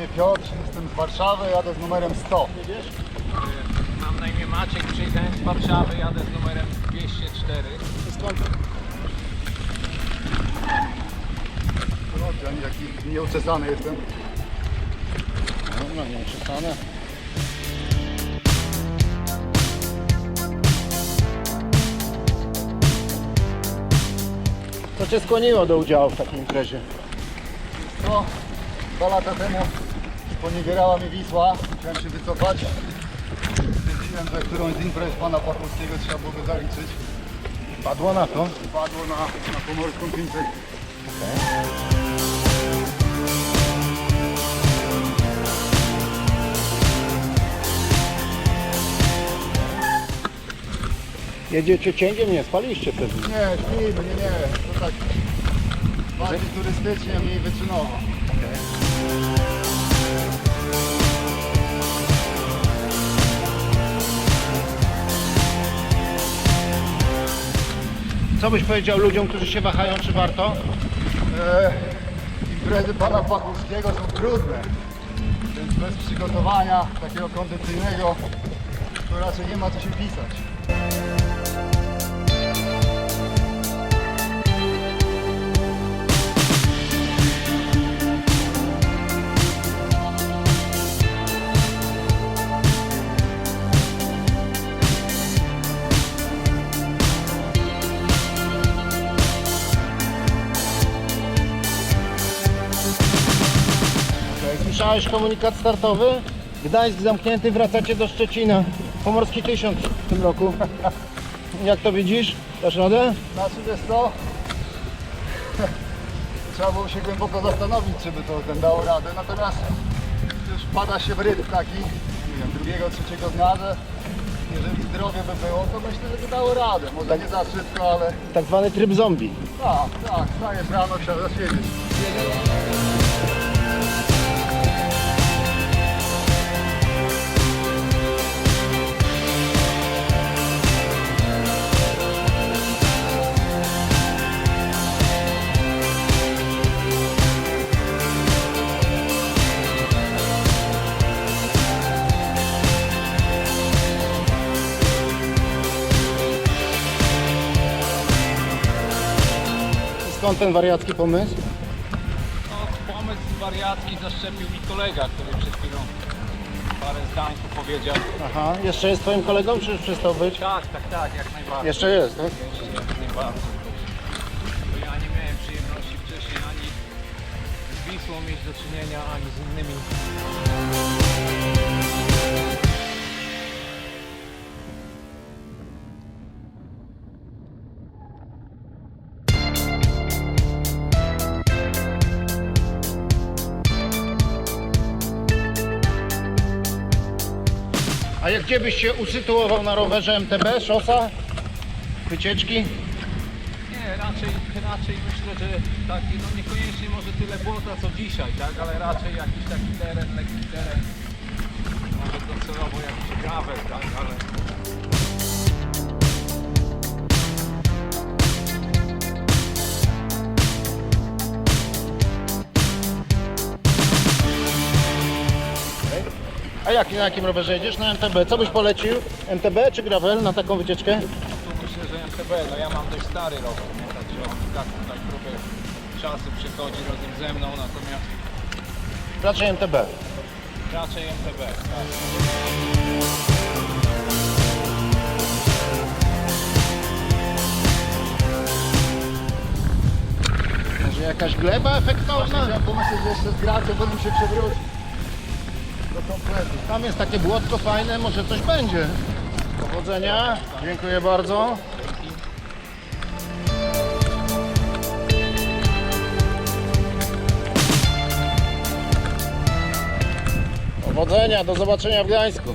imię Piotr, jestem z Warszawy, jadę z numerem 100. Mam na imię Maciek, przyjechałem z Warszawy, jadę z numerem 204. Skąd? Kurczę, ani jaki nieuczesany jestem. No, nie przestanę. Co Cię skłoniło do udziału w takiej imprezie? No, dwa lata temu sponiewierała mnie Wisła, chciałem się wycofać. Stwierdziłem, że którąś z imprez pana Pachowskiego trzeba byłoby zaliczyć. Padło na to. Padło na, na pomorską 500. Jedziecie cięgiem? Nie, spaliście wtedy. Nie, śpimy, nie, nie. To tak bardziej turystycznie, mniej wyczynowo. Co byś powiedział ludziom, którzy się wahają, czy warto? E, imprezy pana Pachowskiego są trudne, więc bez przygotowania takiego kondycyjnego to raczej nie ma co się pisać. Słyszałeś komunikat startowy? Gdańsk zamknięty, wracacie do Szczecina. Pomorski tysiąc w tym roku. Jak to widzisz? Dasz radę? Znaczy wiesz co? Trzeba było się głęboko zastanowić, czy by to ten dało radę. Natomiast już pada się w rytm taki, nie wiem, drugiego, trzeciego dnia, że jeżeli zdrowie by było, to myślę, że by dało radę. Może nie za szybko, ale Tak zwany tryb zombie. tak, tak, stajesz rano, trzeba siedzieć. Skąd ten wariacki pomysł? No, pomysł wariacki zaszczepił mi kolega, który przed chwilą parę zdań tu powiedział. Aha, jeszcze jest twoim kolegą, czy już przestał być? Tak, tak, tak, jak najbardziej. Jeszcze jest, tak? Jeszcze jak najbardziej. Bo ja nie miałem przyjemności wcześniej ani z Wisłą mieć do czynienia, ani z innymi. A jak gdzie byś się usytuował na rowerze MTB, szosa, wycieczki? Nie, raczej, raczej myślę, że taki, no niekoniecznie może tyle błota co dzisiaj, tak, ale raczej jakiś taki teren, lekki teren. Może docelowo jakiś gravel, tak, ale A jak, na jakim rowerze jedziesz? Na MTB. Co byś polecił? MTB czy gravel na taką wycieczkę? tu myślę, że MTB, no ja mam dość stary rower, nie? także on tak tutaj próbę czasu przychodzi razem ze mną, natomiast Raczej MTB. raczej MTB. Tak. Może jakaś gleba efektowna? Chciałem pomyśleć, że jeszcze z gracją potem się przewrócić. Do kompletu. Tam jest takie błotko fajne, może coś będzie. Powodzenia. Dziękuję bardzo. Powodzenia, do zobaczenia w Gdańsku.